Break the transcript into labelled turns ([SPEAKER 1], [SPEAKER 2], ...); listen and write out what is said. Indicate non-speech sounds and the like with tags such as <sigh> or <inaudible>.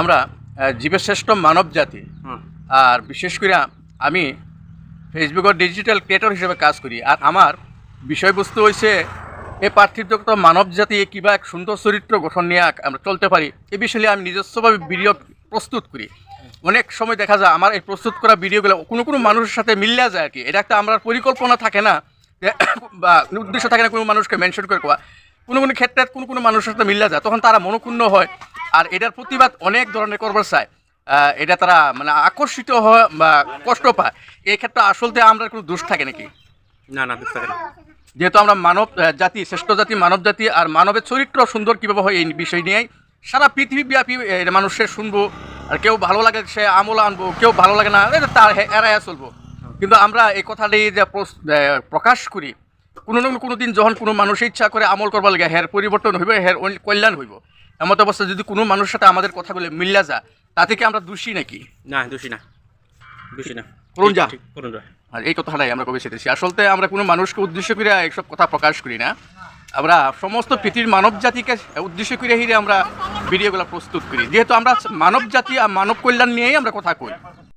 [SPEAKER 1] আমরা জীবের শ্রেষ্ঠ মানব জাতি। আর বিশেষ করে আমি ফেসবুকের ডিজিটাল ক্রিয়েটর হিসেবে কাজ করি। আর আমার বিষয়বস্তু হয়েছে এই পার্থিব মানব জাতি কিবা এক সুন্দর চরিত্র গঠন নিয়ে আমরা চলতে পারি। এ বিষয়ে আমি নিজস্বভাবে ভিডিও প্রস্তুত করি। অনেক সময় দেখা যায় আমার এই প্রস্তুত করা ভিডিওগুলো কোনো কোনো মানুষের সাথে মিল্লা যায় আর কি। এটা একটা আমার পরিকল্পনা থাকে না <coughs> বা উদ্দেশ্য থাকে না কোনো মানুষকে মেনশন করে কোয়া। কোনো কোনো ক্ষেত্রে কোনো কোনো মানুষের সাথে মিল্লা যায় তখন তারা মনক্ষুণ্ণ হয়। আর এটার প্রতিবাদ অনেক ধরনের করবার চায়। এটা তারা মানে আকর্ষিত হয় বা কষ্ট পায়। এই ক্ষেত্রে আসলতে আমরা কোনো দোষ থাকে নাকি?
[SPEAKER 2] না না বুঝতে পারি
[SPEAKER 1] যেহেতু আমরা মানব জাতি শ্রেষ্ঠ জাতি মানব জাতি আর মানবের চরিত্র সুন্দর কীভাবে হয় এই বিষয় নিয়েই সারা পৃথিবীব্যাপী মানুষের শুনব। আর কেউ ভালো লাগে সে আমল আনব কেউ ভালো লাগে না তার এড়াইয়া চলবো। কিন্তু আমরা এই কথাটি যে প্রকাশ করি কোনো না কোনো দিন যখন কোনো মানুষ ইচ্ছা করে আমল করবার লাগে হের পরিবর্তন হইব হের কল্যাণ হইব। এমত অবস্থা যদি কোনো মানুষের সাথে আমাদের কথাগুলো মিল্লা যা তা থেকে আমরা দোষী নাকি?
[SPEAKER 2] না দোষী না। দোষী না।
[SPEAKER 1] করুন যা।
[SPEAKER 2] করুন যা।
[SPEAKER 1] আর এই কথাটাই আমরা কবে সেটেছি আসলতে আমরা কোনো মানুষকে উদ্দেশ্য করে এইসব কথা প্রকাশ করি না। আমরা সমস্ত পৃথিবীর মানব জাতিকে উদ্দেশ্য করে হিরে আমরা ভিডিওগুলো প্রস্তুত করি। যেহেতু আমরা মানব জাতি আর মানব কল্যাণ নিয়েই আমরা কথা কই।